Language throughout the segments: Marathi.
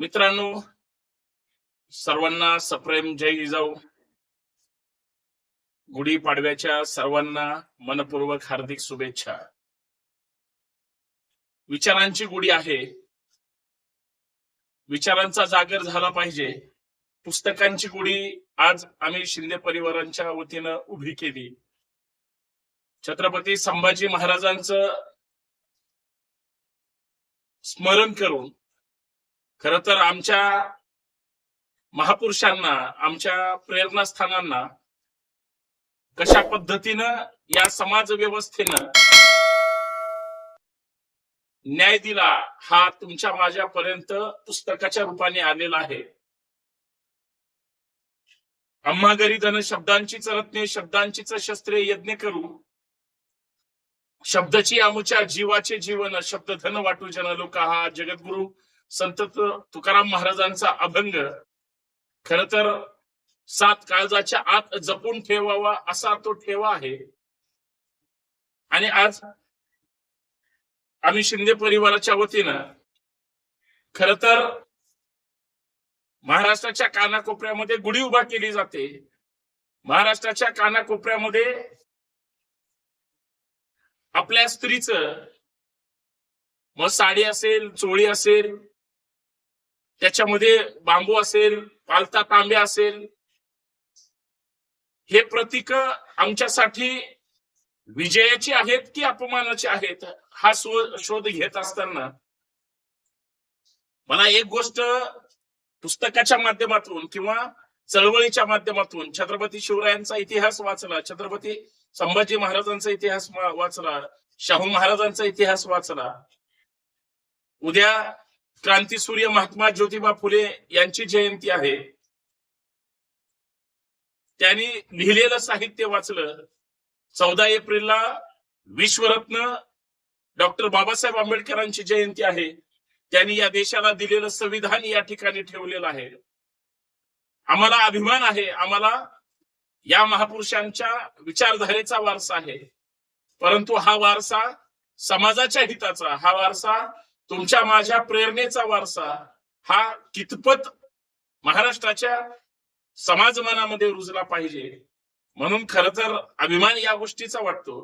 मित्रांनो सर्वांना सप्रेम जय जिजाऊ. गुढीपाडव्याच्या सर्वांना मनपूर्वक हार्दिक शुभेच्छा. विचारांची गुढी आहे. विचारांचा जागर झाला पाहिजे. पुस्तकांची गुढी आज आम्ही शिंदे परिवारांच्या वतीनं उभी केली. छत्रपती संभाजी महाराजांचं स्मरण करून खर तर आमच्या महापुरुषांना आमच्या प्रेरणास्थानांना कशा पद्धतीनं या समाज व्यवस्थेनं न्याय दिला हा तुमच्या माझ्यापर्यंत पुस्तकाच्या रूपाने आलेला आहे. आम्हा घरी धन शब्दांचीच रत्ने शब्दांचीच शस्त्रे यज्ञ करू. शब्दाची आमुच्या जीवाचे जीवन शब्द धन वाटू जन लोक हा जगद्गुरु. संत तुकाराम महाराजांचा अभंग. खर तर सात काळजाच्या आत जपून ठेवावा असा तो ठेवा आहे. आणि आज आम्ही शिंदे परिवाराच्या वतीनं खर तर महाराष्ट्राच्या कानाकोपऱ्यामध्ये गुढी उभा केली जाते. महाराष्ट्राच्या कानाकोपऱ्यामध्ये आपल्या स्त्रीचं मग साडी असेल चोळी असेल त्याच्यामध्ये बांबू असेल पालता तांबे असेल. हे प्रतीक आमच्यासाठी विजयाची आहेत की अपमानाची आहेत हा शोध घेत असताना मला एक गोष्ट पुस्तकाच्या माध्यमातून किंवा चळवळीच्या माध्यमातून छत्रपती शिवरायांचा इतिहास वाचला छत्रपती संभाजी महाराजांचा इतिहास वाचला शाहू महाराजांचा इतिहास वाचला. उद्या क्रांतीसूर्य महात्मा ज्योतिबा फुले यांची जयंती आहे. त्यांनी लिहिलेलं साहित्य वाचलं. चौदा एप्रिलला विश्वरत्न डॉक्टर बाबासाहेब आंबेडकरांची जयंती आहे. त्यांनी या देशाला दिलेलं संविधान या ठिकाणी ठेवलेलं आहे. आम्हाला अभिमान आहे. आम्हाला या महापुरुषांच्या विचारधारेचा वारसा आहे. परंतु हा वारसा समाजाच्या हिताचा हा वारसा तुमच्या माझ्या प्रेरणेचा वारसा हा कितपत महाराष्ट्राच्या समाज मनामध्ये रुजला पाहिजे म्हणून खर तर अभिमान या गोष्टीचा वाटतो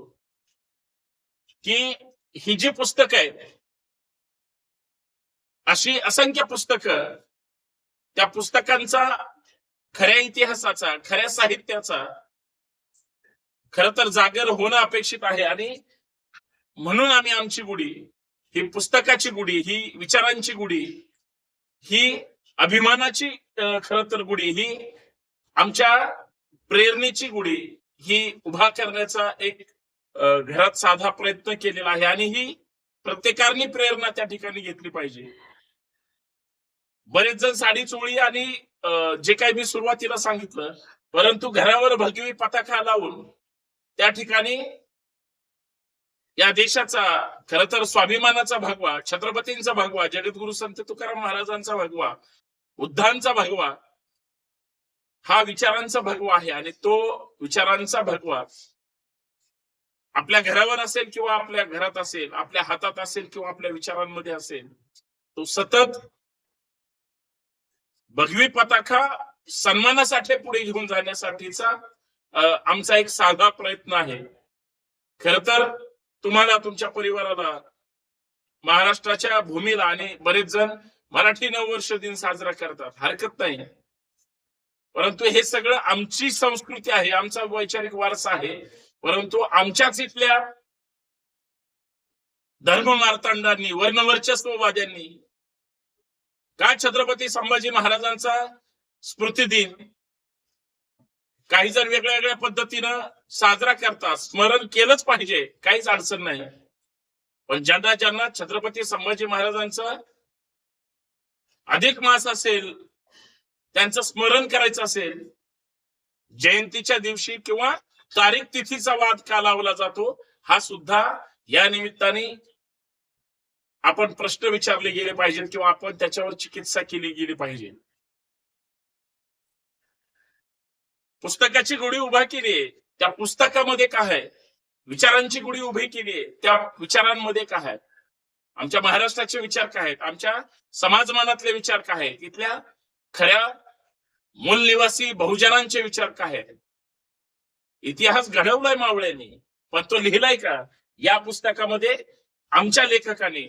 की ही जी पुस्तक आहेत अशी असंख्य पुस्तक त्या पुस्तकांचा खऱ्या इतिहासाचा खऱ्या साहित्याचा खर तर जागर होणं अपेक्षित आहे आणि म्हणून आम्ही आमची गुढी ही पुस्तकाची गुढी ही विचारांची गुढी ही अभिमानाची खर तर गुढी ही आमच्या प्रेरणेची गुढी ही उभा करण्याचा एक घरात साधा प्रयत्न केलेला आहे आणि ही प्रत्येकाने प्रेरणा त्या ठिकाणी घेतली पाहिजे. बरेच जण साडी चोळी आणि जे काही मी सुरुवातीला सांगितलं परंतु घरावर भगवी पताका लावून त्या ठिकाणी या देशाचा खर तर स्वाभिमानाचा भगवा छत्रपतींचा भगवा जगद्गुरु संत तुकाराम महाराजांचा भगवा बुद्धांचा भगवा हा विचारांचा भगवा आहे आणि तो विचारांचा भगवा आपल्या घरावर असेल किंवा आपल्या घरात असेल आपल्या हातात असेल किंवा आपल्या विचारांमध्ये असेल तो सतत भगवी पताका सन्मानासाठी पुढे घेऊन जाण्यासाठीचा आमचा एक साधा प्रयत्न आहे. खर तर तुम्हाला तुमच्या परिवाराला महाराष्ट्राच्या भूमीला आणि बरेच जण मराठी नववर्ष दिन साजरा करतात. हरकत नाही. परंतु हे सगळं आमची संस्कृती आहे आमचा वैचारिक वारसा आहे. परंतु आमच्याच इथल्या धर्म मार्तांडांनी वर्णवर्चस्ववाद्यांनी काय छत्रपती संभाजी महाराजांचा स्मृती दिन काही जण वेगळ्या वेगळ्या पद्धतीनं साजरा करतात. स्मरण केलंच पाहिजे. काहीच अडचण नाही. पण ज्यांना ज्यांना छत्रपती संभाजी महाराजांचं अधिक मास असेल त्यांचं स्मरण करायचं असेल जयंतीच्या दिवशी किंवा तारीख तिथीचा वाद का लावला जातो हा सुद्धा या निमित्ताने आपण प्रश्न विचारले गेले पाहिजेत किंवा आपण त्याच्यावर चिकित्सा केली गेली पाहिजे. पुस्तकाची गुढी उभा केली त्या पुस्तकामध्ये काय आहे? विचारांची गुढी उभी केली त्या विचारांमध्ये काय आहे? आमच्या महाराष्ट्राचे विचार काय आहेत? आमच्या समाजमानातले विचार काय आहेत? इथल्या खऱ्या मूल निवासी बहुजनांचे विचार काय आहेत? इतिहास घडवलाय मावळ्यांनी पण तो लिहिलाय का? या पुस्तकामध्ये आमच्या लेखकाने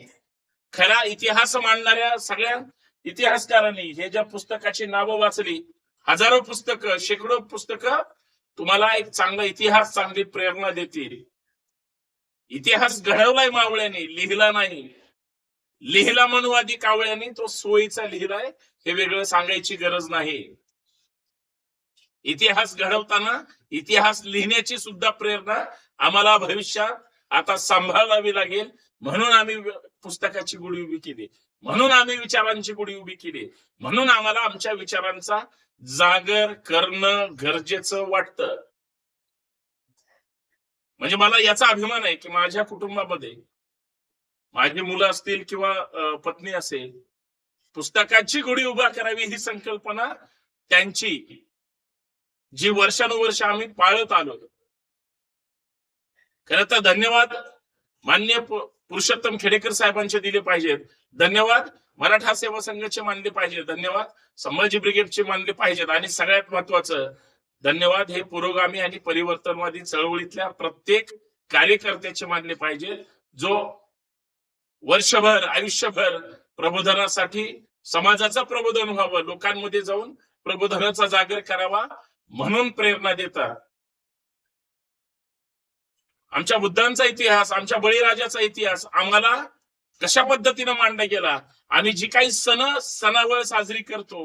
खरा इतिहास मांडणाऱ्या सगळ्या इतिहासकारांनी हे ज्या पुस्तकाची नावं वाचली हजारो पुस्तक शेकडो पुस्तक तुम्हाला एक चांगला इतिहास चांगली प्रेरणा देतील. इतिहास घडवलाय मावळ्याने लिहिला नाही. लिहिला मनुवादी कावळ्याने तो सोयीचा लिहिलाय हे वेगळं सांगायची गरज नाही. इतिहास घडवताना इतिहास लिहिण्याची सुद्धा प्रेरणा आम्हाला भविष्यात आता सांभाळावी लागेल. म्हणून आम्ही पुस्तकाची गुढी उभी केली. म्हणून आम्ही विचारांची गुढी उभी केली. म्हणून आम्हाला आमच्या विचारांचा जागर करणं गरजेचं वाटतं. म्हणजे मला याचा अभिमान आहे की माझ्या कुटुंबामध्ये माझी मुलं असतील किंवा पत्नी असेल पुस्तकाची गुढी उभा करावी ही संकल्पना त्यांची जी वर्षानुवर्ष आम्ही पाळत आलो. खर तर धन्यवाद. मान्य पुरुषोत्तम खेडेकर साहेबांचे दिले पाहिजेत. धन्यवाद. मराठा सेवा संघाचे मानले पाहिजे धन्यवाद. संभाजी ब्रिगेडचे मानले पाहिजेत. आणि सगळ्यात महत्वाचं धन्यवाद हे पुरोगामी आणि परिवर्तनवादी चळवळीतल्या प्रत्येक कार्यकर्त्याचे मानले पाहिजे जो वर्षभर आयुष्यभर प्रबोधनासाठी समाजाचं प्रबोधन व्हावं लोकांमध्ये जाऊन प्रबोधनाचा जागर करावा म्हणून प्रेरणा देतात. आमच्या बुद्धांचा इतिहास आमच्या बळीराजाचा इतिहास आम्हाला कशा पद्धतीनं मांडला गेला आणि जी काही सण सणावळ साजरी करतो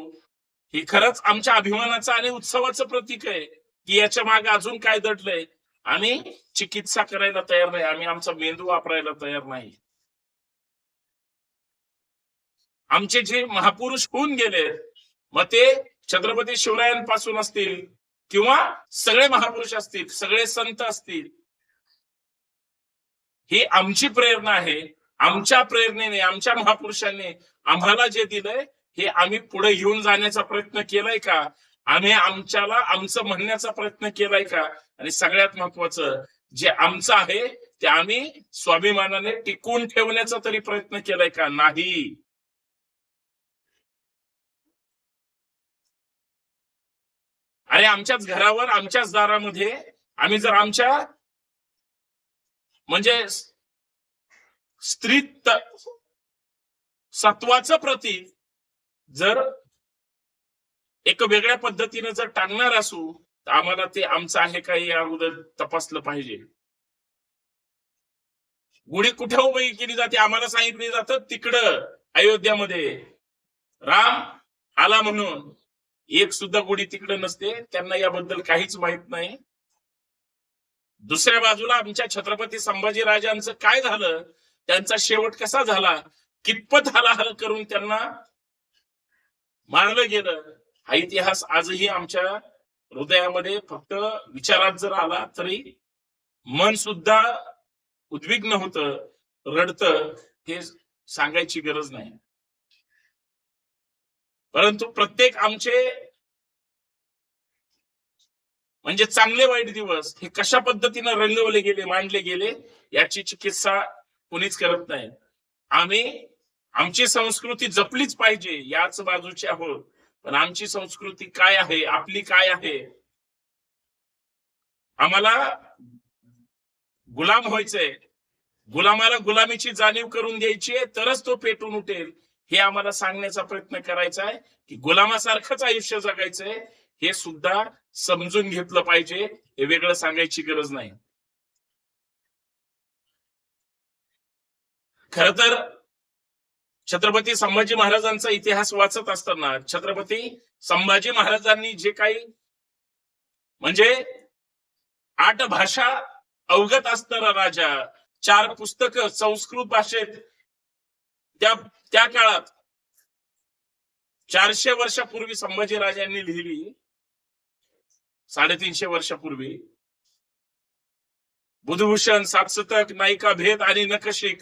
ही खरंच आमच्या अभिमानाचं आणि उत्सवाचं प्रतीक आहे की याच्या मागे अजून काय दडलंय? आम्ही चिकित्सा करायला तयार नाही आम्ही आमचा मेंदू वापरायला तयार नाही. आमचे जे महापुरुष होऊन गेले मग ते छत्रपती शिवरायांपासून असतील किंवा सगळे महापुरुष असतील सगळे संत असतील ही आमची प्रेरणा आहे. आमच्या प्रेरणेने आमच्या महापुरुषांनी आम्हाला जे दिलंय हे आम्ही पुढे घेऊन जाण्याचा प्रयत्न केलाय का? आम्ही आमच्याला आमचं म्हणण्याचा प्रयत्न केलाय का? आणि सगळ्यात महत्वाचं जे आमचं आहे ते आम्ही स्वाभिमानाने टिकून ठेवण्याचा तरी प्रयत्न केलाय का? नाही. अरे आमच्याच घरावर आमच्याच दारामध्ये आम्ही जर आमच्या म्हणजे स्त्री सत्वाचं प्रतीक जर एक वेगळ्या पद्धतीने जर टांगणार असू तर आम्हाला ते आमचं आहे का हे अगोदर तपासलं पाहिजे. गुढी कुठे उभी केली जाते आम्हाला सांगितली जातं तिकडं अयोध्यामध्ये. राम आला म्हणून. एक सुद्धा गुढी तिकडं नसते त्यांना याबद्दल काहीच माहीत नाही. दुसऱ्या बाजूला आमच्या छत्रपती संभाजी राजांचं काय झालं? त्यांचा शेवट कसा झाला? कितपत हलाहल करून त्यांना मारलं गेलं? हा इतिहास आजही आमच्या हृदयामध्ये फक्त विचारात जर आला तरी मन सुद्धा उद्विग्न होत रडत हे सांगायची गरज नाही. परंतु प्रत्येक आमचे म्हणजे चांगले वाईट दिवस हे कशा पद्धतीनं रंगवले गेले मांडले गेले याची चिकित्सा कुणीच करत नाही. आम्ही आमची संस्कृती जपलीच पाहिजे याच बाजूची आहोत. पण आमची संस्कृती काय आहे आपली काय आहे? आम्हाला गुलाम व्हायचंय. गुलामाला गुलामीची जाणीव करून द्यायची आहे तरच तो पेटून उठेल. हे आम्हाला सांगण्याचा प्रयत्न करायचा आहे की गुलामासारखंच आयुष्य जगायचंय. हे सुद्धा समजून घेतलं पाहिजे हे वेगळं सांगायची गरज नाही. खर तर छत्रपती संभाजी महाराजांचा इतिहास वाचत असताना छत्रपती संभाजी महाराजांनी जे काही म्हणजे आठ भाषा अवगत असणारा राजा चार पुस्तक संस्कृत भाषेत त्या त्या काळात चारशे वर्षापूर्वी संभाजी राजांनी लिहिली. साडेतीनशे वर्षापूर्वी. बुधभूषण सातसतक नायिका भेद आणि नकशिक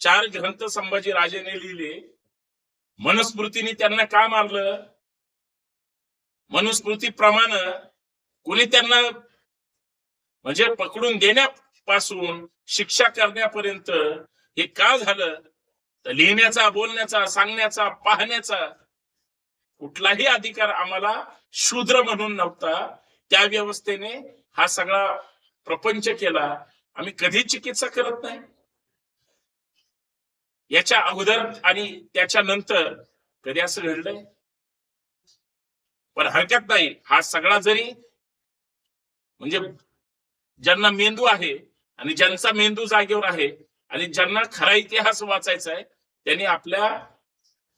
चार ग्रंथ संभाजी राजेने लिहिले. मनुस्मृतीने त्यांना का मारलं? मनुस्मृतीप्रमाणे कुणी त्यांना म्हणजे पकडून देण्यापासून शिक्षा करण्यापर्यंत हे का झालं? तर लिहिण्याचा बोलण्याचा सांगण्याचा पाहण्याचा कुठलाही अधिकार आम्हाला शूद्र म्हणून नव्हता. त्या व्यवस्थेने हा सगळा प्रपंच केला. आम्ही कधी चिकित्सा करत नाही. याच्या अगोदर आणि त्याच्या नंतर कधी असं घडलंय? पण हरकत नाही. हा सगळा जरी म्हणजे ज्यांना मेंदू आहे आणि ज्यांचा मेंदू जागेवर आहे आणि ज्यांना खरा इतिहास वाचायचा आहे त्यांनी आपल्या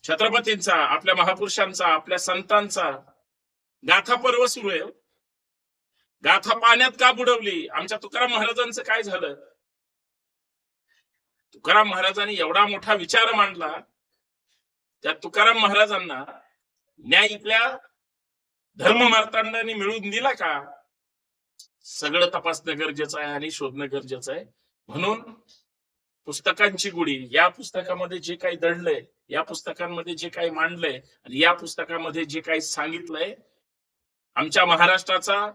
छत्रपतींचा आपल्या महापुरुषांचा आपल्या संतांचा गाथा पर्व सुरू आहे. गाथा पाण्यात का बुडवली? आमच्या तुकाराम महाराजांचं काय झालं? तुकाराम महाराजांनी एवढा मोठा विचार मांडला. त्या तुकाराम महाराजांना न्याय इथल्या धर्ममार्तांडांनी मिळून दिला का? सगळं तपासणं गरजेचं आहे आणि शोधणं गरजेचं आहे. म्हणून पुस्तकांची गुढी या पुस्तकामध्ये जे काही दडलंय या पुस्तकांमध्ये जे काही मांडलंय आणि या पुस्तकामध्ये जे काही सांगितलंय आमच्या महाराष्ट्राचा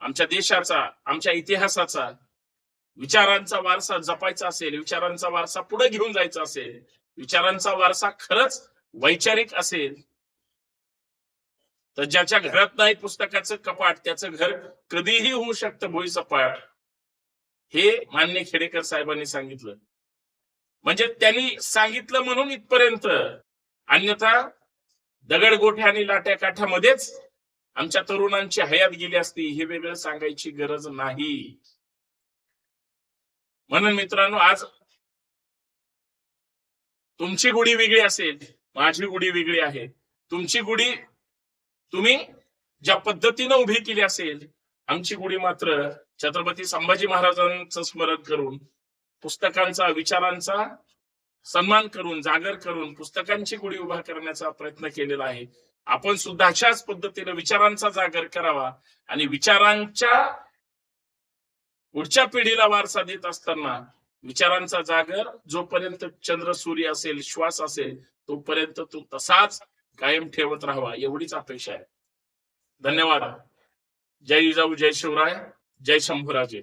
आमच्या देशाचा आमच्या इतिहासाचा विचारांचा वारसा जपायचा असेल विचारांचा वारसा पुढे घेऊन जायचा असेल विचारांचा वारसा खरंच वैचारिक असेल तर ज्याच्या घरात नाही पुस्तकाचं कपाट त्याचं घर कधीही होऊ शकतं भोई सपाट. हे मान्य खेडेकर साहेबांनी सांगितलं. म्हणजे त्यांनी सांगितलं म्हणून इथपर्यंत. अन्यथा दगडगोठ्या आणि लाट्या काठ्यामध्येच आमच्या तरुणांची हयात गेली असती हे वेगळं सांगायची गरज नाही. म्हणून मित्रांनो आज तुमची गुढी वेगळी असेल माझी गुढी वेगळी आहे. तुमची गुढी तुम्ही ज्या पद्धतीनं उभी केली असेल आमची गुढी मात्र छत्रपती संभाजी महाराजांचं स्मरण करून पुस्तकांचा विचारांचा सन्मान करून जागर करून पुस्तकांची गुढी उभा करण्याचा प्रयत्न केलेला आहे. आपण सुद्धा अशाच पद्धतीने विचारांचा जागर करावा आणि विचारांच्या पुढच्या पिढीला वारसा देत असताना विचारांचा जागर जोपर्यंत चंद्र सूर्य असेल श्वास असेल तोपर्यंत तो तसाच कायम ठेवत राहावा एवढीच अपेक्षा आहे. धन्यवाद. जय जिजाऊ जय शिवराय जय शंभूराजे.